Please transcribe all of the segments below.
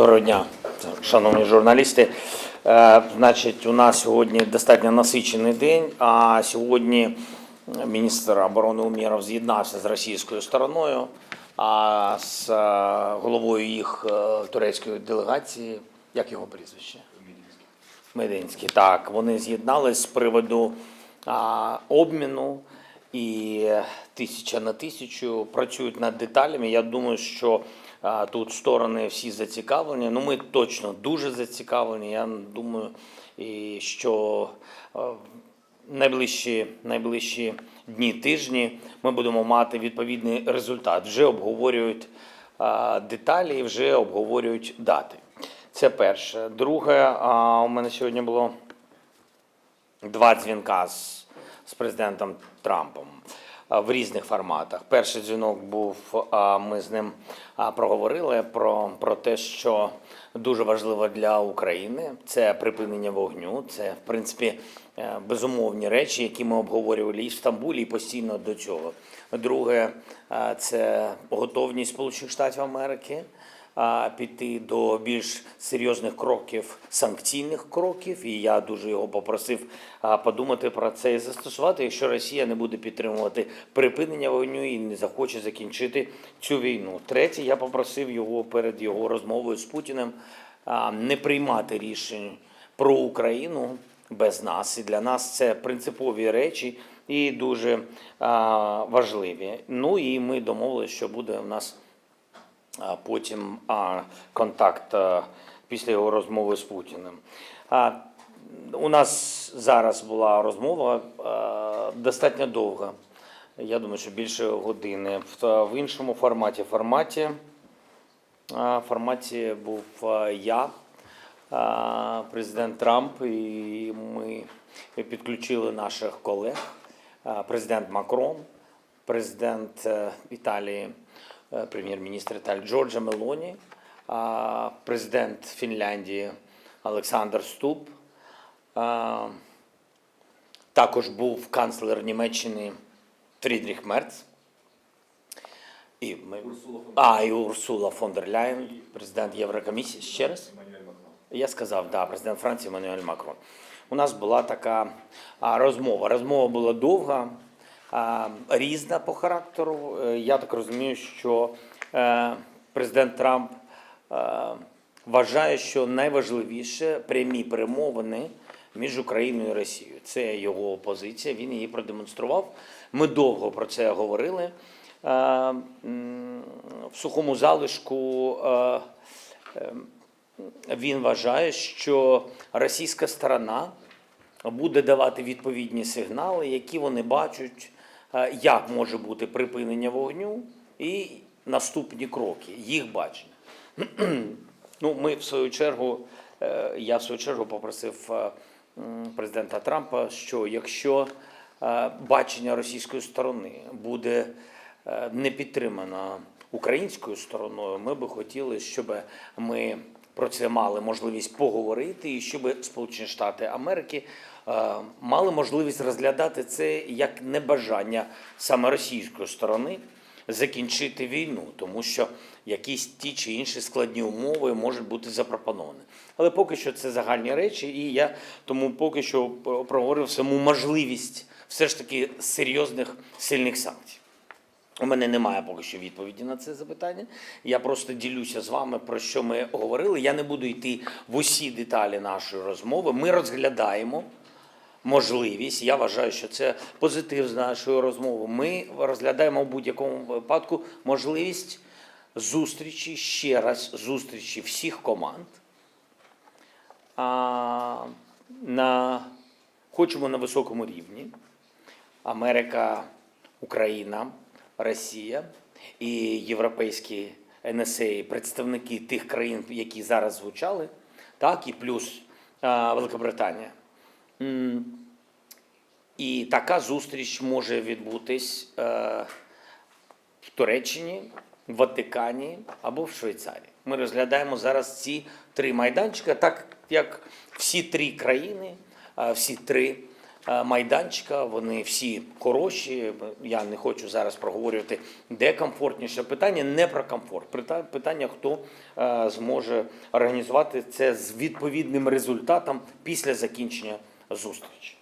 Доброго дня, шановні журналісти. Е, Значить, у нас сьогодні достатньо насичений день. А сьогодні міністр оборони Умєров з'єднався з російською стороною, а з е, головою їх е, турецької делегації, як його прізвище? Мединський. Так, вони з'єднались з приводу обміну і тисяча на тисячу працюють над деталями. Я думаю, що тут сторони всі зацікавлені. Ну, ми точно дуже зацікавлені. Я думаю, що найближчі, найближчі дні, тижні ми будемо мати відповідний результат. Вже обговорюють деталі, вже обговорюють дати. Це перше. Друге, у мене сьогодні було два дзвінка з, з президентом Трампом в різних форматах. Перший дзвінок був, ми з ним проговорили про, про те, що дуже важливо для України це припинення вогню. Це, в принципі, е, безумовні речі, які ми обговорювали і в Стамбулі, і постійно до цього. Друге, це готовність Сполучених Штатів Америки піти до більш серйозних кроків, санкційних кроків. І я дуже його попросив подумати про це і застосувати, якщо Росія не буде підтримувати припинення вогню і не захоче закінчити цю війну. Третє, я попросив його перед його розмовою з Путіним не приймати рішень про Україну без нас. І для нас це принципові речі і дуже а, важливі. Ну і ми домовилися, що буде у нас а потім а, контакт а, після його розмови з Путіним. А, у нас зараз була розмова а, достатньо довга. Я думаю, що більше години. В, в іншому форматі. Форматі, а, форматі був а, я, а, президент Трамп, і ми підключили наших колег, президент Макрон, президент е, Італії, прем'єр-міністр Італії Джорджа Мелоні, президент Фінляндії Олександр Ступ. Також був канцлер Німеччини Фрідріх Мерц. І ми... А, і Урсула фон дер Ляєн, президент Єврокомісії. Ще раз? Я сказав, да, президент Франції Еммануель Макрон. У нас була така розмова. Розмова була довга, різна по характеру. Е, Я так розумію, що е, президент Трамп е, вважає, що найважливіше прямі перемовини між Україною і Росією. Це його позиція. Він її продемонстрував. Ми довго про це говорили. В сухому залишку. він вважає, що російська сторона буде давати відповідні сигнали, які вони бачать, як може бути припинення вогню і наступні кроки, їх бачення. Ну, ми в свою чергу, е, я в свою чергу попросив е, президента Трампа, що якщо е, бачення російської сторони буде е, не підтримано українською стороною, ми би хотіли, щоб ми про це мали можливість поговорити, і щоб Сполучені Штати Америки е, мали можливість розглядати це як небажання саме російської сторони закінчити війну, тому що якісь ті чи інші складні умови можуть бути запропоновані. Але поки що це загальні речі, і я тому поки що проговорив саму можливість все ж таки серйозних сильних санкцій. У мене немає поки що відповіді на це запитання. Я просто ділюся з вами про що ми говорили. Я не буду йти в усі деталі нашої розмови. Ми розглядаємо можливість. Я вважаю, що це позитив з нашої розмови. Ми розглядаємо в будь-якому випадку можливість зустрічі ще раз зустрічі всіх команд. А, на, хочемо на високому рівні. Америка, Україна, Росія і європейські НСА, представники тих країн, які зараз звучали, так, і плюс а, Великобританія. І така зустріч може відбутись е, в Туреччині, в Ватикані або в Швейцарії. Ми розглядаємо зараз ці три майданчика, так як всі три країни, е, всі три е, майданчика. Вони всі хороші. Я не хочу зараз проговорювати, де комфортніше. Питання не про комфорт. Питання, хто зможе організувати це з відповідним результатом після закінчення зустрічі.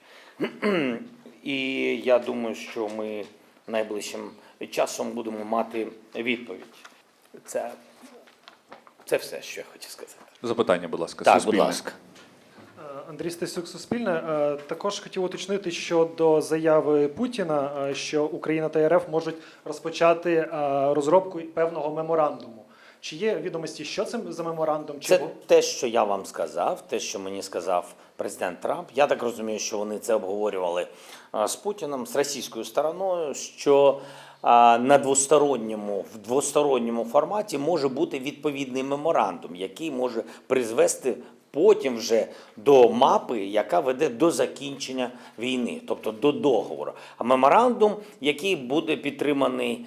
І я думаю, що ми найближчим часом будемо мати відповідь. Це, це все, що я хотів сказати. Запитання, будь ласка, Так, будь ласка. Е, Андрій Стасюк, Суспільне. Е, Також хотів уточнити щодо заяви Путіна, е, що Україна та РФ можуть розпочати розробку певного меморандуму. Чи є відомості, що це за меморандум? Чи Це бу- те, що я вам сказав, те, що мені сказав президент Трамп. Я так розумію, що вони це обговорювали з Путіним, з російською стороною, що на двосторонньому, в двосторонньому форматі може бути відповідний меморандум, який може призвести потім вже до мапи, яка веде до закінчення війни, тобто до договору. А меморандум, який буде підтриманий.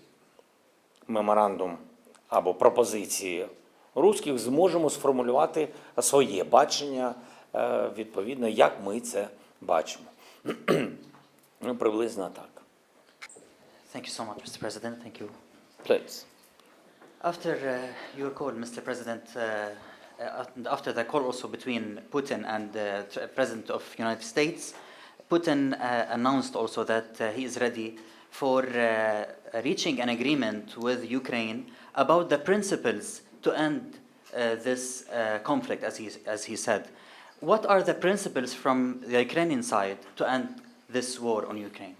меморандум або пропозиції русських, зможемо сформулювати своє бачення е, відповідно, як ми це бачимо. ну, приблизно так. Thank you so much, Mr. President. Thank you. Please. After uh, your call, Mr. President, uh, uh, after the call also between Putin and the President of United States, Putin uh, announced also that uh, he is ready for uh, reaching an agreement with Ukraine about the principles to end uh, this uh, conflict, as he, as he said. What are the principles from the Ukrainian side to end this war on Ukraine?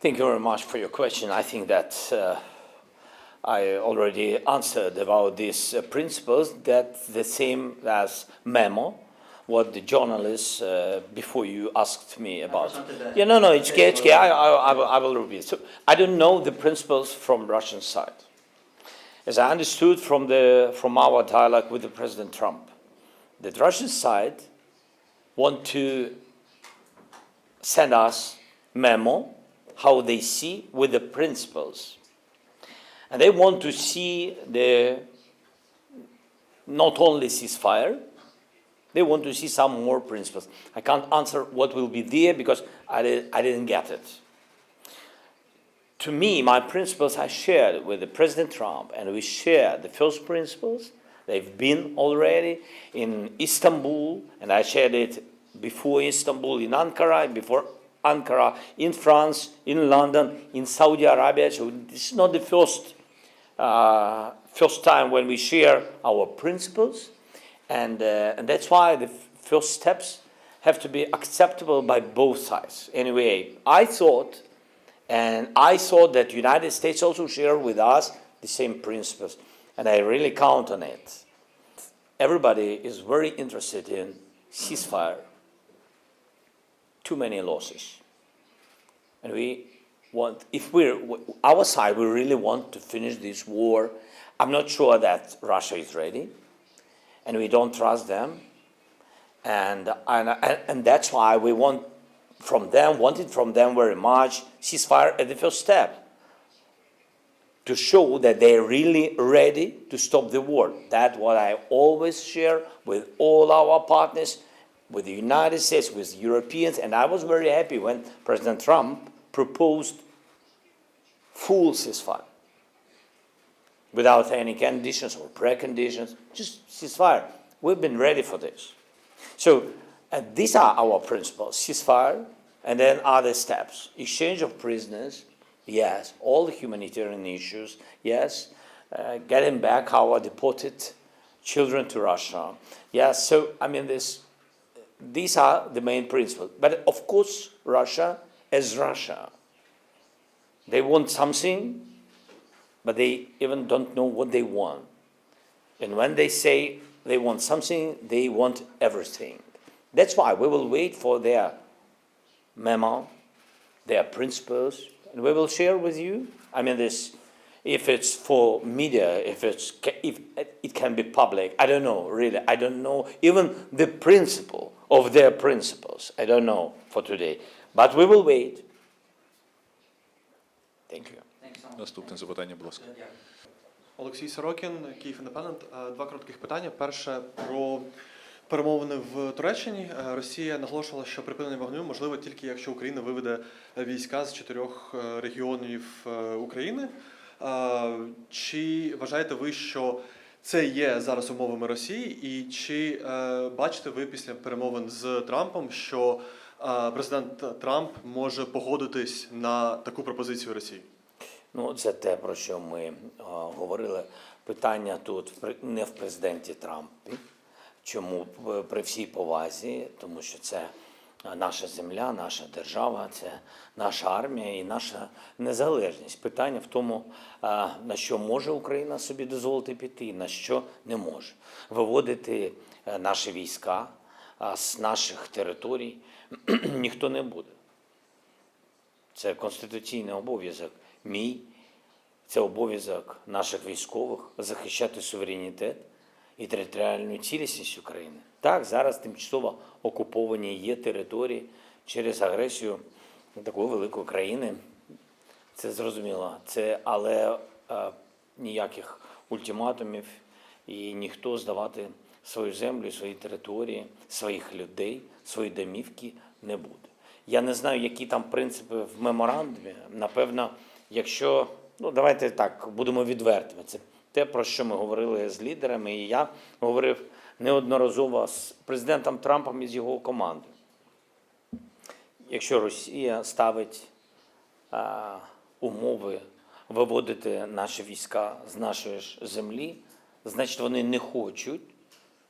Thank you very much for your question. I think that uh, I already answered about these uh, principles. That the same as memo, what the journalists uh, before you asked me about. Yeah, no, no, it's okay, it's okay. I, I, I, will, I will repeat. So I don't know the principles from Russian side. As I understood from the from our dialogue with the President Trump, the Russian side want to send us memo how they see with the principles. And they want to see the not only ceasefire, they want to see some more principles. I can't answer what will be there because I, did, I didn't get it. To me, my principles I shared with the President Trump, and we shared the first principles. They've been already in Istanbul, and I shared it before Istanbul in Ankara, before Ankara in France, in London, in Saudi Arabia. So this is not the first uh, first time when we share our principles, and uh, and that's why the first steps have to be acceptable by both sides. Anyway, I thought, and I thought that United States also share with us the same principles, and I really count on it. Everybody is very interested in ceasefire. Too many losses. And we want, if we're, our side, we really want to finish this war. I'm not sure that Russia is ready, and we don't trust them. And, and, and that's why we want from them, wanted from them very much ceasefire at the first step to show that they're really ready to stop the war. That's what I always share with all our partners, with the United States, with Europeans, and I was very happy when President Trump proposed full ceasefire without any conditions or preconditions, just ceasefire. We've been ready for this. So uh, these are our principles: ceasefire, and then other steps: exchange of prisoners, yes, all the humanitarian issues, yes, uh, getting back our deported children to Russia, yes. So I mean, this, these are the main principles. But of course, Russia, as Russia, they want something, but they even don't know what they want. And when they say they want something, they want everything. That's why we will wait for their memo, their principles, and we will share with you. I mean, this, if it's for media, if it's if it can be public, I don't know really. I don't know even the principle of their principles. I don't know for today, but we will wait. Thank you. Наступне запитання, будь ласка. Олексій Сорокін, Київ Індепендент. Е, Два коротких питання. Перше про перемовини в Туреччині. Е, Росія наголошувала, що припинення вогню можливо тільки якщо Україна виведе війська з чотирьох е, регіонів України. Чи вважаєте ви, що це є зараз умовами Росії? І чи бачите ви після перемовин з Трампом, що президент Трамп може погодитись на таку пропозицію Росії? Ну, це те, про що ми е, говорили. Питання тут не в президенті Трампі. Чому при всій повазі? Тому що це наша земля, наша держава, це наша армія і наша незалежність. Питання в тому, е, на що може Україна собі дозволити піти, на що не може. Виводити е, наші війська з наших територій ніхто не буде. Це конституційний обов'язок мій, це обов'язок наших військових захищати суверенітет і територіальну цілісність України. Так, зараз тимчасово окуповані є території через агресію такої великої країни. Це зрозуміло. Це, але е, ніяких ультиматумів і ніхто здавати свою землю, свої території, своїх людей, свої домівки не буде. Я не знаю, які там принципи в меморандумі. Напевно, якщо ну давайте так будемо відвертими. Це те, про що ми говорили з лідерами, і я говорив неодноразово з президентом Трампом і з його командою. Якщо Росія ставить а, умови виводити наші війська з нашої ж землі, значить вони не хочуть,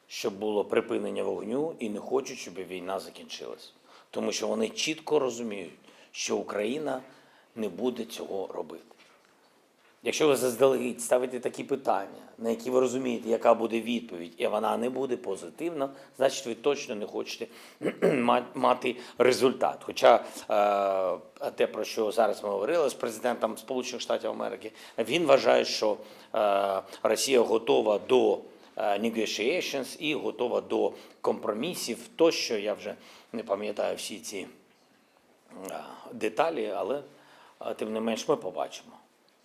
щоб було припинення вогню, і не хочуть, щоб війна закінчилась. Тому що вони чітко розуміють, що Україна не буде цього робити. Якщо ви заздалегідь ставите такі питання, на які ви розумієте, яка буде відповідь, і вона не буде позитивна, значить ви точно не хочете мати результат. Хоча е, те, про що зараз ми говорили з президентом Сполучених Штатів Америки, він вважає, що е, Росія готова до е, negotiations і готова до компромісів. Тощо я вже не пам'ятаю всі ці деталі, але тим не менш ми побачимо.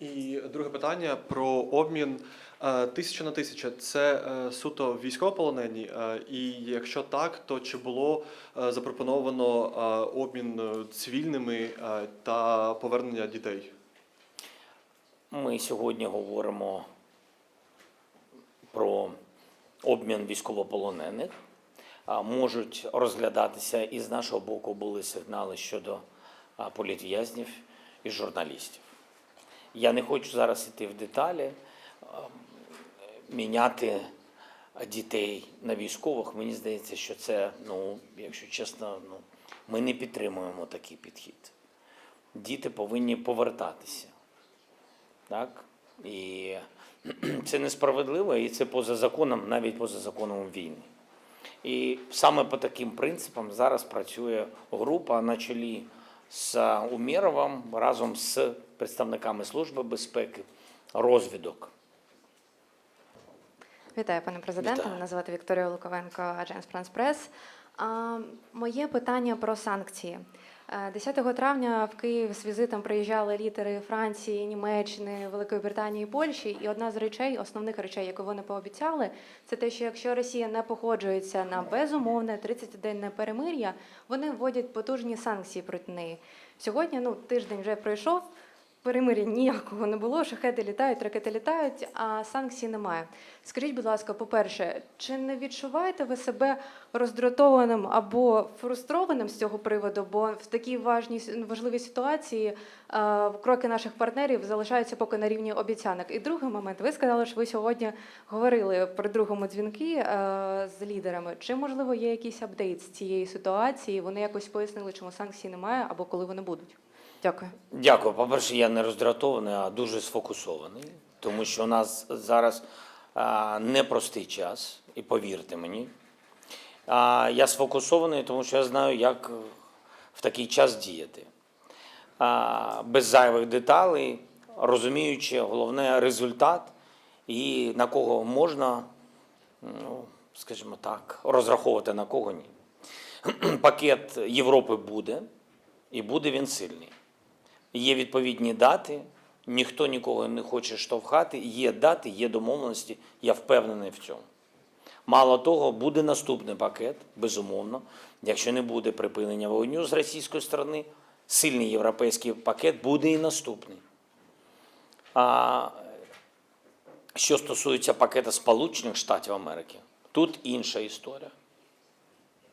І друге питання про обмін Е, тисяча на тисяча. Це е, суто військовополонені. Е, І якщо так, то чи було запропоновано обмін цивільними та повернення дітей? Ми сьогодні говоримо про обмін військовополонених. Можуть розглядатися і з нашого боку були сигнали щодо політв'язнів і журналістів. Я не хочу зараз йти в деталі. Міняти дітей на військових, мені здається, що це, ну, якщо чесно, ну, ми не підтримуємо такий підхід. Діти повинні повертатися. Так? І це несправедливо, і це поза законом, навіть поза законом війни. І саме по таким принципам зараз працює група на чолі з Умєровим разом з представниками Служби безпеки, розвідок. Вітаю, пане президенте. Вітаю. Мене звати Вікторія Луковенко, Франс Прес. А, Моє питання про санкції. Е, 10 травня в Київ з візитом приїжджали літери Франції, Німеччини, Великої Британії Польщі. І одна з речей, основних речей, яку вони пообіцяли, це те, що якщо Росія не погоджується на безумовне 30-денне перемир'я, вони вводять потужні санкції проти неї. Сьогодні ну тиждень вже пройшов. Перемир'я ніякого не було, шахеди літають, ракети літають, а санкцій немає. Скажіть, будь ласка, по-перше, чи не відчуваєте ви себе роздратованим або фрустрованим з цього приводу? Бо в такій важній важливій ситуації е, кроки наших партнерів залишаються поки на рівні обіцянок. І другий момент, ви сказали, що ви сьогодні говорили при другому дзвінки е, з лідерами. Чи можливо є якийсь апдейт з цієї ситуації? Вони якось пояснили, чому санкцій немає або коли вони будуть? Дякую. Дякую. По-перше, я не роздратований, а дуже сфокусований, тому що у нас зараз непростий час, і повірте мені. Я сфокусований, тому що я знаю, як в такий час діяти. Без зайвих деталей, розуміючи головне результат і на кого можна, ну, скажімо так, розраховувати, на кого ні. Пакет Європи буде, і буде він сильний. Є відповідні дати, ніхто нікого не хоче штовхати, є дати, є домовленості, я впевнений в цьому. Мало того, буде наступний пакет, безумовно. Якщо не буде припинення вогню з російської сторони, сильний європейський пакет буде і наступний. А що стосується пакету Сполучених Штатів Америки, тут інша історія.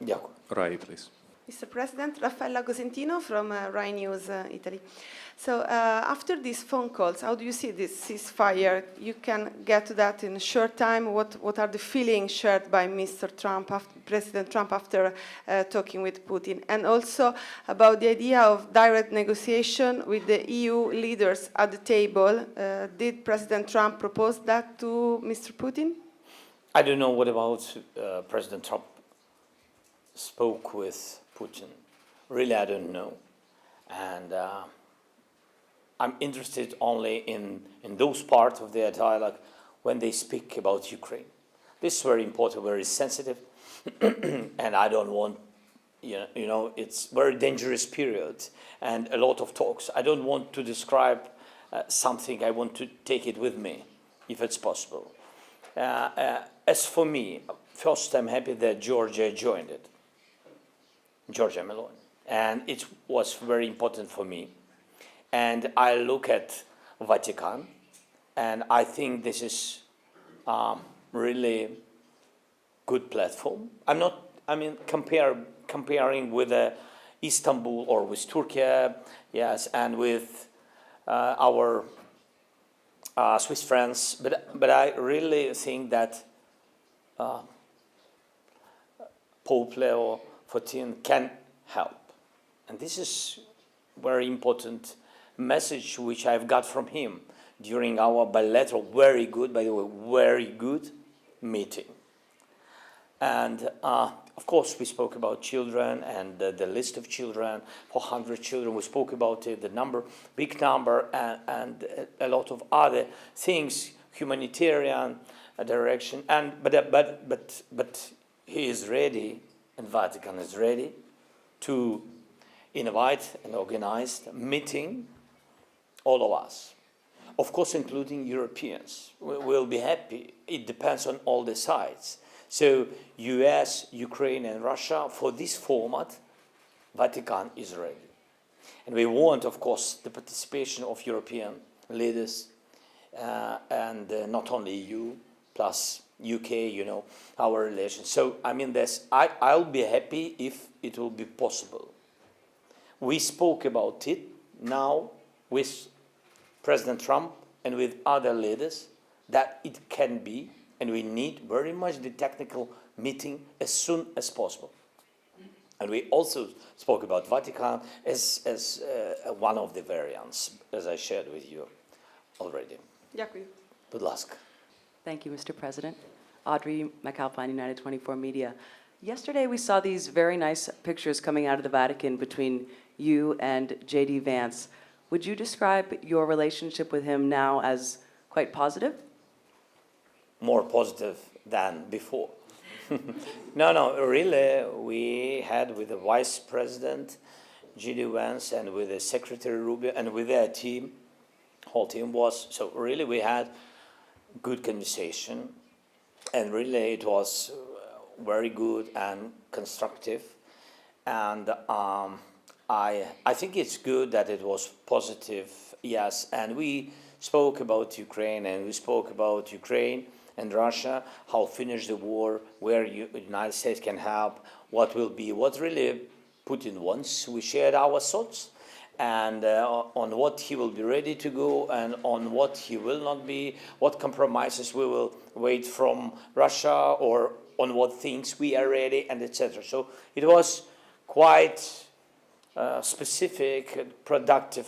Дякую. Rai, please. Mr. President, Raffaella Cosentino from uh, Rai News uh, Italy. So, uh, after these phone calls, how do you see this ceasefire? You can get to that in a short time. What, what are the feelings shared by Mr. Trump, af- President Trump, after uh, talking with Putin? And also about the idea of direct negotiation with the EU leaders at the table. Uh, did President Trump propose that to Mr. Putin? I don't know what about uh, President Trump spoke with Putin. Really, I don't know. And uh, I'm interested only in, in those parts of their dialogue when they speak about Ukraine. This is very important, very sensitive, and I don't want, you know, you know, it's very dangerous period and a lot of talks. I don't want to describe uh, something. I want to take it with me, if it's possible. Uh, uh, as for me, first, I'm happy that Georgia joined it. Georgia Meloni. And it was very important for me. And I look at Vatican, and I think this is um, really good platform. I'm not, I mean, compare, comparing with uh, Istanbul or with Turkey, yes, and with uh, our uh, Swiss friends, but, but I really think that uh, Pope Leo XIV can help. And this is very important message which I've got from him during our bilateral, very good, by the way, very good meeting. And uh, of course, we spoke about children and the, the list of children, 400 children. We spoke about it, the number, big number, and, and a lot of other things, humanitarian uh, direction. And but uh, but but but he is ready, and Vatican is ready to invite and organize a meeting, all of us. Of course, including Europeans. We- We'll be happy. It depends on all the sides. So, US, Ukraine, and Russia, for this format, Vatican is ready. And we want, of course, the participation of European leaders uh, and uh, not only EU plus UK, you know, our relations. So, I mean, this, I, I'll be happy if it will be possible. We spoke about it now with President Trump and with other leaders that it can be, and we need very much the technical meeting as soon as possible. And we also spoke about Vatican as, as uh, one of the variants, as I shared with you already. Дякую. Будь ласка. Thank you, Mr. President. Audrey McAlpine, United 24 Media. Yesterday, we saw these very nice pictures coming out of the Vatican between you and J.D. Vance. Would you describe your relationship with him now as quite positive? more positive than before. no, no, really, we had with the vice president, J.D. Vance, and with the secretary Rubio, and with their team, whole team was, so really we had good conversation, and really it was uh, very good and constructive, and um, I, I think it's good that it was positive, yes, and we spoke about Ukraine, and we spoke about Ukraine and Russia, how finish the war, where you, United States can help, what will be, what really Putin wants. We shared our thoughts and uh, on what he will be ready to go and on what he will not be, what compromises we will wait from Russia or on what things we are ready and etc. So it was quite uh, specific, productive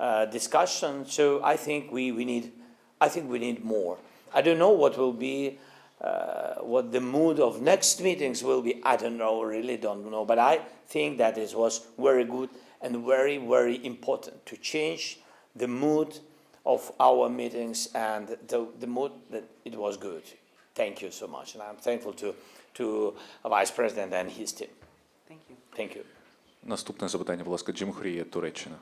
uh, discussion. So I think we, we need, I think we need more. I don't know what will be, uh, what the mood of next meetings will be. I don't know, really don't know. But I think that it was very good and very, very important to change the mood of our meetings and the, the mood that it was good. Thank you so much. And I'm thankful to, to Vice President and his team. Thank you. Thank you. Наступне запитання, будь ласка, Джим Хуріє, Туреччина.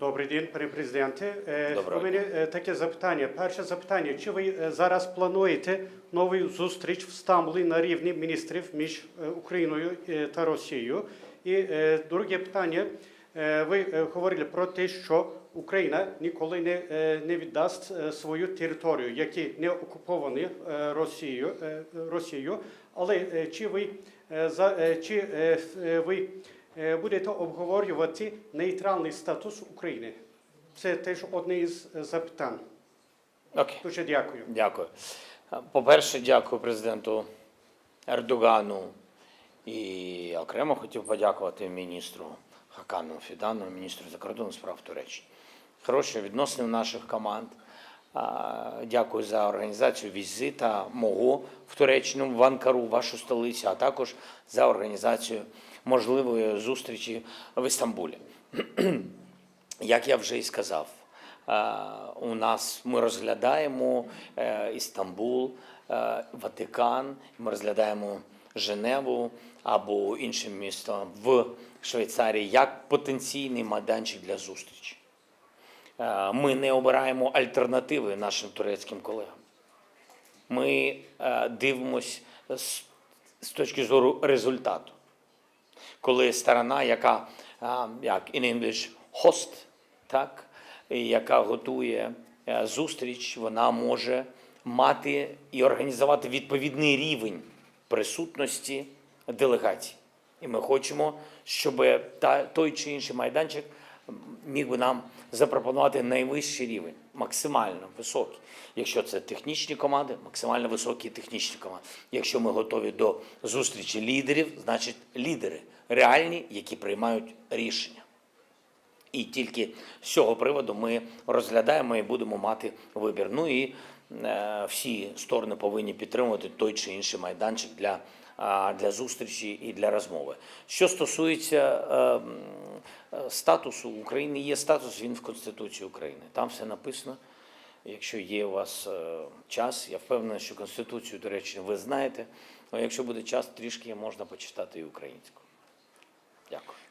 Добрий день, пане президенте. Е, Доброго У мене е, таке запитання. Перше запитання: чи ви е, зараз плануєте нову зустріч в Стамбулі на рівні міністрів між е, Україною е, та Росією? І е, друге питання: Е, ви е, говорили про те, що Україна ніколи не, е, не віддасть е, свою територію, які не окуповані е, Росією, е, Росією. Але е, чи ви е, е, чи е, е, ви е, будете обговорювати нейтральний статус України? Це теж одне із е, запитань. Окей. Дуже дякую. Дякую. По-перше, дякую президенту Ердогану і окремо хотів подякувати міністру Хакану Фідану, міністру закордонних справ Туреччини. Хороші відносини наших команд. Дякую за організацію візита мого в Туреччину, в Анкару, вашу столицю, а також за організацію можливої зустрічі в Істамбулі. Як я вже і сказав, у нас ми розглядаємо е, Істамбул, е, Ватикан, ми розглядаємо Женеву або інше місто в Швейцарії як потенційний майданчик для зустрічі. Е, Ми не обираємо альтернативи нашим турецьким колегам. Ми е, дивимося з, точки зору результату коли сторона, яка а, як in English host, так, яка готує е, зустріч, вона може мати і організувати відповідний рівень присутності делегацій. І ми хочемо, щоб та, той чи інший майданчик міг би нам запропонувати найвищий рівень, максимально високий. Якщо це технічні команди, максимально високі технічні команди. Якщо ми готові до зустрічі лідерів, значить лідери реальні, які приймають рішення. І тільки з цього приводу ми розглядаємо і будемо мати вибір. Ну і е, всі сторони повинні підтримувати той чи інший майданчик для, для зустрічі і для розмови. Що стосується е, м, е, статусу України, є статус, він в Конституції України. Там все написано. Якщо є у вас е, час, я впевнений, що Конституцію, до речі, ви знаєте. Але якщо буде час, трішки можна почитати і українську. Дякую.